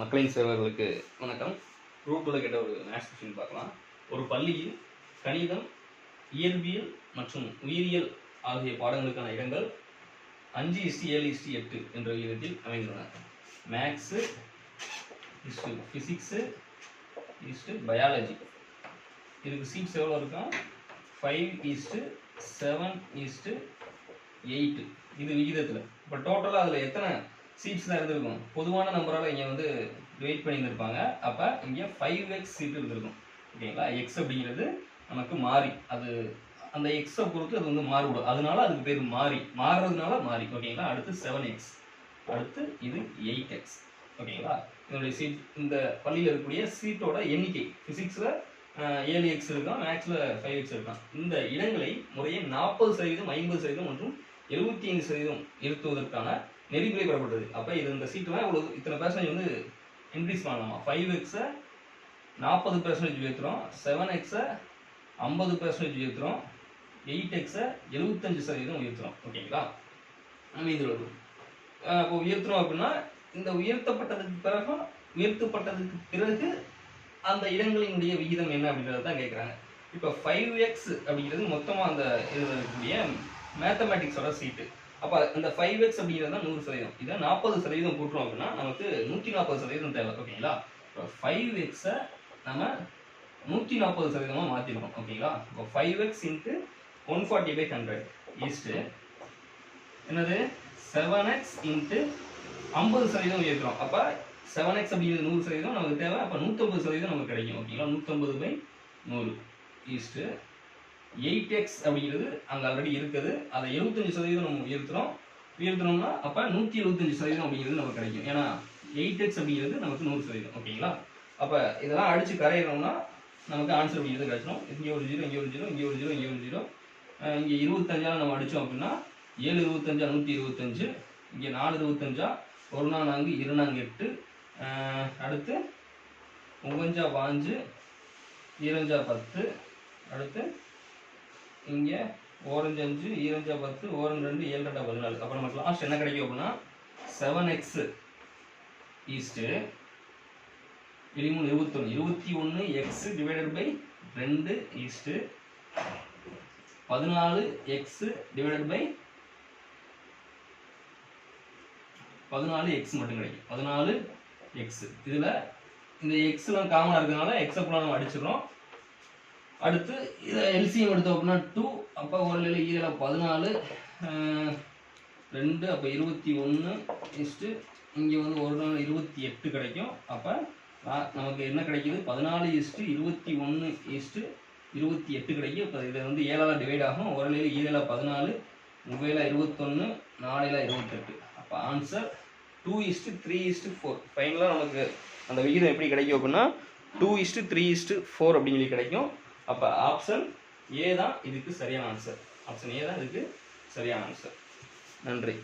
மக்களின் சேவர்களுக்கு வணக்கம். குரூப்பில் கேட்ட ஒரு மேக்ஸ் கொஸ்டின் பார்க்கலாம். ஒரு பள்ளியில் கணிதம் இயற்பியல் மற்றும் உயிரியல் ஆகிய பாடங்களுக்கான இடங்கள் அஞ்சு இஸ்டி ஏழு இஸ்டி எட்டு என்ற விகிதத்தில் அமைந்துள்ளன. Maths is physics is biology இதுக்கு சீட்ஸ் எவ்வளோ இருக்கும் five is seven is eight இது விகிதத்தில். இப்போ டோட்டலாக அதில் எத்தனை சீட்ஸ் தான் இருந்திருக்கும். பொதுவான நம்பரால் இங்கே வந்து டிவைட் பண்ணியிருந்திருப்பாங்க. அப்போ இங்கே ஃபைவ் எக்ஸ் சீட் இருந்திருக்கும். ஓகேங்களா? எக்ஸ் அப்படிங்கிறது நமக்கு மாறி. அது அந்த எக்ஸை பொறுத்து அது வந்து மாறுபடும். அதனால அதுக்கு பேர் மாறி. மாறுறதுனால மாறி. ஓகேங்களா? அடுத்து செவன் எக்ஸ் அடுத்து இது எயிட் எக்ஸ் ஓகேங்களா? இதனுடைய சீட் இந்த பள்ளியில் இருக்கக்கூடிய சீட்டோட எண்ணிக்கை. ஃபிசிக்ஸில் ஏழு எக்ஸ் இருக்கான். மேக்ஸில் ஃபைவ் எக்ஸ் இருக்கான். இந்த இடங்களை முறையே நாற்பது சதவீதம் ஐம்பது சதவீதம் மற்றும் எழுபத்தி ஐந்து சதவீதம் இருத்துவதற்கான நெறிமுறை பெறப்பட்டது அப்போ இது இந்த சீட்டுலாம் இவ்வளோ இத்தனை பர்சன்டேஜ் வந்து இன்க்ரீஸ் பண்ணலாமா? ஃபைவ் எக்ஸை நாற்பது பர்சன்டேஜ் உயர்த்துறோம். செவன் எக்ஸை ஐம்பது பர்சன்டேஜ் உயர்த்துறோம். எயிட் எக்ஸை எழுபத்தஞ்சு சதவீதம் உயர்த்துறோம். ஓகேங்களா நம்ம இதில் வரும் இப்போ உயர்த்துறோம் அப்படின்னா இந்த உயர்த்தப்பட்டதுக்கு பிறகு உயர்த்தப்பட்டதுக்கு பிறகு அந்த இடங்களினுடைய விகிதம் என்ன அப்படின்றத தான் கேட்குறாங்க இப்போ ஃபைவ் எக்ஸ் அப்படிங்கிறது மொத்தமாக அந்த இதில் இருக்கக்கூடிய மேத்தமேட்டிக்ஸோட சீட்டு அப்போ அந்த ஃபைவ் எக்ஸ் அப்படிங்கிறது தான் நூறு சதவீதம். இதை நாற்பது சதவீதம் கூட்டுறோம் அப்படின்னா நமக்கு நூற்றி நாற்பது சதவீதம் தேவை ஓகேங்களா இப்போ ஃபைவ் எக்ஸை நம்ம நூற்றி நாற்பது சதவீதமாக மாற்றிடுவோம் ஓகேங்களா இப்போ five x into one forty by hundred is என்னது? செவன் எக்ஸ் இன்ட்டு ஐம்பது சதவீதம் ஏற்கிறோம் அப்போ செவன் எக்ஸ் அப்படிங்கிறது நூறு சதவீதம் நமக்கு தேவை அப்போ நூற்றம்பது சதவீதம் நமக்கு கிடைக்கும் ஓகேங்களா நூற்றம்பது பை நூறு ஈஸ்ட்டு எயிட் எக்ஸ் அப்படிங்கிறது அங்கே ஆல்ரெடி இருக்குது. அதை எழுபத்தஞ்சு சதவீதம் நம்ம உயர்த்துறோம். உயர்த்தினோம்னா அப்போ நூற்றி எழுபத்தஞ்சு சதவீதம் அப்படிங்கிறது நமக்கு கிடைக்கும். ஏன்னா எயிட் எக்ஸ் அப்படிங்கிறது நமக்கு நூறு சதவீதம் ஓகேங்களா? அப்போ இதெல்லாம் அடித்து கரையிறோம்னா நமக்கு ஆன்சர் அப்படிங்கிறது கிடைச்சிடும் இங்கே ஒரு ஜீரோ இங்கே ஒரு ஜீரோ இங்கே ஒரு ஜீரோ இங்கே ஒரு ஜீரோ இங்கே இருபத்தஞ்சால் நம்ம அடித்தோம் அப்படின்னா ஏழு இருபத்தஞ்சா நூற்றி இருபத்தஞ்சு இங்கே நாலு இருபத்தஞ்சா ஒரு நாள் நான்கு இரு நான்கு எட்டு. அடுத்து ஒவ்வொஞ்சா பாஞ்சு இரஞ்சா பத்து. அடுத்து இங்கே ஓரஞ்சு அஞ்சு ஈரஞ்சா பத்து ஓரஞ்சு ரெண்டு ஏழு ரெண்டா பதினாலு. அப்போ நமக்கு லாஸ்ட் என்ன கிடைக்கும் அப்படின்னா செவன் எக்ஸ் ஈஸ்ட்டு இருமூணு இருபத்தொன்று இருபத்தி ஒன்று எக்ஸ் டிவைடட் பை ரெண்டு ஈஸ்ட்டு பதினாலு எக்ஸ் டிவைடட் பை பதினாலு எக்ஸ் மட்டும் கிடைக்கும். பதினாலு எக்ஸ் இதில் இந்த எக்ஸ்லாம் காமனாக இருக்கிறதுனால எக்ஸை ஃபுல்லாக நம்ம அடிச்சிடறோம். அடுத்து இதை எல்சிஎம் எடுத்தோம் அப்படின்னா டூ அப்போ ஒரு நிலை இதில் பதினாலு ரெண்டு அப்போ இருபத்தி ஒன்று இஸ்ட்டு இங்கே வந்து ஒரு நாள் இருபத்தி எட்டு கிடைக்கும். அப்போ நமக்கு என்ன கிடைக்குது? பதினாலு இஸ்ட்டு இருபத்தி ஒன்று இஸ்ட்டு இருபத்தி எட்டு கிடைக்கும். இப்போ இதை வந்து ஏழால் டிவைட் ஆகும். ஒரு நிலை ஈரேழா பதினாலு மூவேல இருபத்தொன்று நாலில் இருபத்தெட்டு. அப்போ answer two is three is four ஃபைனலாக நமக்கு அந்த விகிதம் எப்படி கிடைக்கும் அப்படின்னா two is three is four அப்படின்னு சொல்லி கிடைக்கும். அப்போ ஆப்ஷன் ஏ தான் இதுக்கு சரியான ஆன்சர் ஆப்ஷன் ஏ தான் இதுக்கு சரியான ஆன்சர் நன்றி.